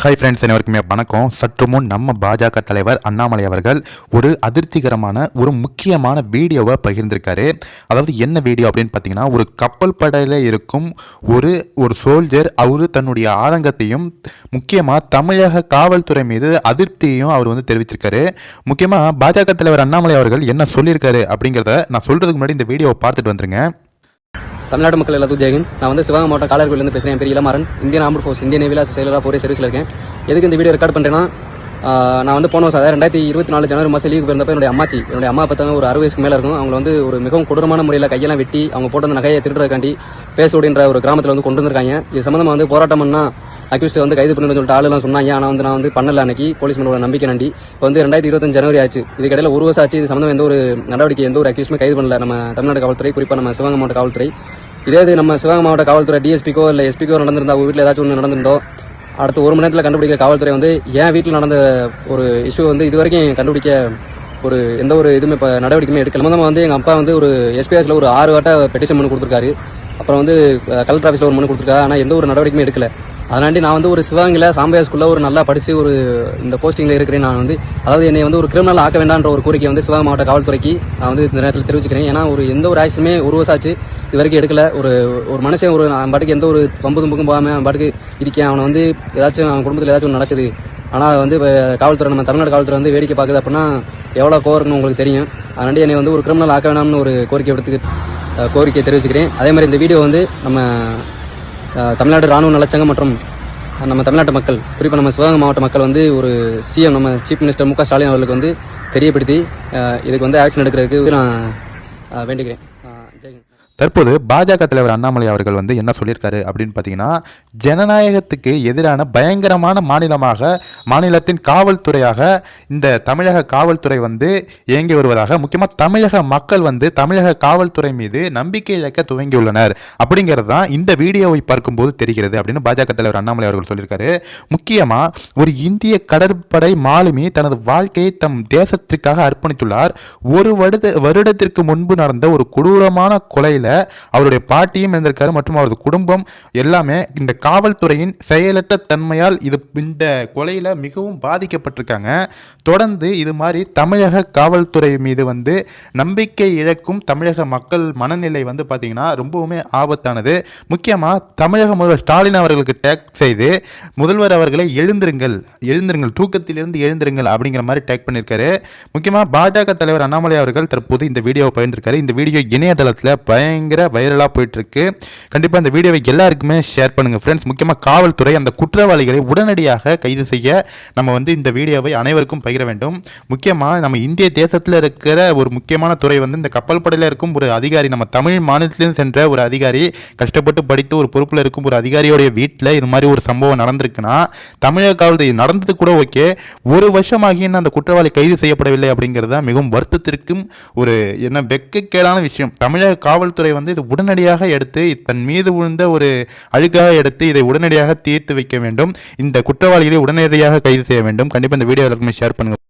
Hi friends அனைவருக்குமே வணக்கம். சற்று முன் நம்ம பாஜக தலைவர் அண்ணாமலை அவர்கள் ஒரு அதிர்ச்சிகரமான ஒரு முக்கியமான வீடியோவை பகிர்ந்திருக்காரு. அதாவது என்ன வீடியோ அப்படின்னு பார்த்தீங்கன்னா ஒரு கப்பல் படையில் இருக்கும் ஒரு ஒரு சோல்ஜர் அவர் தன்னுடைய ஆதங்கத்தையும் முக்கியமாக தமிழக காவல்துறை மீது அதிருப்தியையும் அவர் வந்து தெரிவிச்சிருக்காரு முக்கியமாக பாஜக தலைவர் அண்ணாமலை அவர்கள் என்ன சொல்லியிருக்காரு அப்படிங்கிறத நான் சொல்கிறதுக்கு முன்னாடி இந்த வீடியோவை பார்த்துட்டு வந்துருங்க. தமிழ்நாடு மக்கள் எல்லாத்துக்கும் ஜெயகின் நான் வந்து சிவகங்கை மாவட்டம் காலர்கோயிலேருந்து பேசுகிறேன் என் பேர் இளமாறன். இந்தியன் ஆம்பர் ஃபோர்ஸ் இந்தியன் நேவியில் செயலராக ஃபோரே சர்வீஸில் இருக்கேன். எதுக்கு இந்த வீடியோ ரெக்கார்ட் பண்ணுறேன்னா நான் வந்து போன வருஷம் அதாவது ரெண்டாயிரத்தி இருபத்தி நாலு ஜனவரி மாதம் லீவுக்கு போயிருந்தப்ப என்னுடைய அம்மாச்சி என்னுடைய அம்மா பார்த்தாங்க ஒரு அறுபது வயசுக்கு மேலே இருக்கும். அவங்க வந்து ஒரு மிகவும் கொடூரமான முறையில் கையெல்லாம் வெட்டி அவங்க போட்ட அந்த நகையை திருடுறதுக்காண்டி பேசோடின்ற ஒரு கிராமத்தில் வந்து கொண்டு வந்திருக்காங்க. இது சம்மந்தமாக வந்து போராட்டம் அக்யூஸ்ட் வந்து கைது பண்ணணும்னு சொல்லிட்டு ஆளுலாம் சொன்னாங்க. ஆனால் வந்து நான் வந்து பண்ணல அன்னைக்கு. போலீஸ் மேலோட நம்பிக்கை நண்டி இப்போ வந்து ரெண்டாயிரத்தி இருபத்தஞ்சு ஜனவரி ஆச்சு. இதுக்கிடையில ஒரு வருஷம் ஆச்சு. இது சம்மந்தம் எந்த ஒரு நடவடிக்கை எந்த ஒரு அக்யூஸ்மே கைது பண்ணல. நம்ம தமிழ்நாடு காவல்துறை குறிப்பாக நம்ம சிவகங்கை மாவட்ட காவல்துறை. இதே இது நம்ம சிவகங்கை மாவட்ட காவல்துறை டிஎஸ்பிக்கோ இல்லை எஸ்பிக்கோ நடந்திருந்தா அவங்க வீட்டில் ஏதாச்சும் ஒன்று நடந்திருந்தோ அடுத்து ஒரு மணி நேரத்தில் கண்டுபிடிக்கிற காவல்துறை வந்து என் வீட்டில் நடந்த ஒரு இஷ்யூ வந்து இது வரைக்கும் கண்டுபிடிக்க ஒரு எந்த ஒரு இதுவுமே இப்போ நடவடிக்கையுமே எடுக்கல. மொத்தமாக வந்து எங்கள் அப்பா வந்து ஒரு எஸ்பிஎஸில் ஒரு ஆறு வாட்டை பெட்டிஷன் மனு கொடுத்துருக்காரு. அப்புறம் வந்து கலெக்டர் ஆஃபீஸில் ஒரு மனு கொடுத்துருக்காரு. ஆனால் எந்த ஒரு நடவடிக்கையுமே எடுக்கல. அதனாண்டி நான் வந்து ஒரு சிவகங்கையில் சாம்பையா ஸ்கூலில் ஒரு நல்லா படித்து ஒரு இந்த போஸ்டிங்கில் இருக்கிறேன். நான் வந்து அதாவது என்னை வந்து ஒரு கிரிமினல் ஆக்க வேண்டாம்ன்ற ஒரு கோரிக்கை வந்து சிவகங்கை மாவட்ட காவல்துறைக்கு நான் வந்து இந்த நேரத்தில் தெரிவிச்சுக்கிறேன். ஏன்னா ஒரு எந்த ஒரு ஆக்ஷனுமே ஒரு வருஷாச்சு இது வரைக்கும் எடுக்கல. ஒரு ஒரு மனுஷன் ஒரு அவன் பாட்டுக்கு எந்த ஒரு பம்பு தும்புக்கும் போகாமல் அவன் பாட்டுக்கு இருக்கேன். அவனை வந்து ஏதாச்சும் அவன் குடும்பத்தில் ஏதாச்சும் ஒன்று நடக்குது. ஆனால் வந்து இப்போ காவல்துறை நம்ம தமிழ்நாடு காவல்துறை வந்து வேடிக்கை பார்க்குது அப்படின்னா எவ்வளோ கோவம் உங்களுக்கு தெரியும். அதனாடி என்னை வந்து ஒரு கிரிமினல் ஆக்க வேணாம்னு ஒரு கோரிக்கை எடுத்து கோரிக்கையை கோரிக்கை தெரிவிச்சுக்கிறேன். அதே மாதிரி இந்த வீடியோ வந்து நம்ம தமிழ்நாடு ராணுவ நலச்சங்கம் மற்றும் நம்ம தமிழ்நாட்டு மக்கள் குறிப்பாக நம்ம சிவகங்கை மாவட்ட மக்கள் வந்து ஒரு சிஎம் நம்ம சீஃப் மினிஸ்டர் மு க ஸ்டாலின் அவர்களுக்கு வந்து தெரியப்படுத்தி இதுக்கு வந்து ஆக்ஷன் எடுக்கிறதுக்கு நான் வேண்டுகிறேன். வேண்டிக்கிறேன் தற்போது பாஜக தலைவர் அண்ணாமலை அவர்கள் வந்து என்ன சொல்லியிருக்காரு அப்படின்னு பார்த்தீங்கன்னா ஜனநாயகத்துக்கு எதிரான பயங்கரமான மாநிலமாக மாநிலத்தின் காவல்துறையாக இந்த தமிழக காவல்துறை வந்து இயங்கி வருவதாக முக்கியமாக தமிழக மக்கள் வந்து தமிழக காவல்துறை மீது நம்பிக்கை இழக்க துவங்கியுள்ளனர் அப்படிங்கிறது தான் இந்த வீடியோவை பார்க்கும்போது தெரிகிறது அப்படின்னு பாஜக தலைவர் அண்ணாமலை அவர்கள் சொல்லியிருக்காரு. முக்கியமாக ஒரு இந்திய கடற்படை மாலுமி தனது வாழ்க்கையை தம் தேசத்திற்காக அர்ப்பணித்துள்ளார். ஒரு வருட வருடத்திற்கு முன்பு நடந்த ஒரு கொடூரமான கொலையில் அவருடைய பாட்டியும் இருந்திருக்காரு மற்றும் அவரது குடும்பம் எல்லாமே இந்த காவல்துறையின் செயலற்ற தன்மையால் இது இந்த கொலையில் மிகவும் பாதிக்கப்பட்டிருக்காங்க. தொடர்ந்து இது மாதிரி தமிழக காவல்துறை மீது வந்து நம்பிக்கை இழக்கும் தமிழக மக்கள் மனநிலை வந்து பார்த்திங்கன்னா ரொம்பவுமே ஆபத்தானது. முக்கியமாக தமிழக முதல்வர் ஸ்டாலின் அவர்களுக்கு டேக் செய்து முதல்வர் அவர்களை எழுந்திருங்கள் எழுந்திருங்கள் தூக்கத்திலிருந்து எழுந்திருங்கள் அப்படிங்கிற மாதிரி டேக் பண்ணியிருக்காரு. முக்கியமாக பாஜக தலைவர் அண்ணாமலை அவர்கள் தற்போது இந்த வீடியோவை பகிர்ந்திருக்காரு. இந்த வீடியோ இணையதளத்தில் பயங்கர வைரலாக போயிட்டுருக்கு. கண்டிப்பாக இந்த வீடியோவை எல்லாருக்குமே ஷேர் பண்ணுங்கள் ஃப்ரெண்ட்ஸ் முக்கியமாக காவல்துறை அந்த குற்றவாளிகளை உடனடியாக கைது செய்ய நம்ம வந்து இந்த வீடியோவை அனைவருக்கும் பகிர வேண்டும். முக்கியமாக நம்ம இந்திய தேசத்தில் இருக்கிற ஒரு முக்கியமான துறை வந்து இந்த கப்பல் படையில் இருக்கும் ஒரு அதிகாரி. நம்ம தமிழ் மாநிலத்திலும் சென்ற ஒரு அதிகாரி. கஷ்டப்பட்டு படித்து ஒரு பொறுப்பில் இருக்கும் ஒரு அதிகாரியோடைய வீட்டில் இது மாதிரி ஒரு சம்பவம் நடந்திருக்குன்னா தமிழக காவல்துறை நடந்தது கூட ஓகே. ஒரு வருஷமாகி என்ன அந்த குற்றவாளி கைது செய்யப்படவில்லை அப்படிங்கிறது தான் மிகவும் வருத்தத்திற்கும் ஒரு என்ன வெக்கக்கேடான விஷயம். தமிழக காவல்துறை வந்து இது உடனடியாக எடுத்து தன் மீது விழுந்த ஒரு அழுக்காக எடுத்து இதை உடனடியாக தீர்த்து வைக்க வேண்டும். இந்த குற்றவாளிகளை உடனடியாக கைது செய்ய வேண்டும். கண்டிப்பாக இந்த வீடியோ எல்லாருக்குமே ஷேர் பண்ணுங்கள்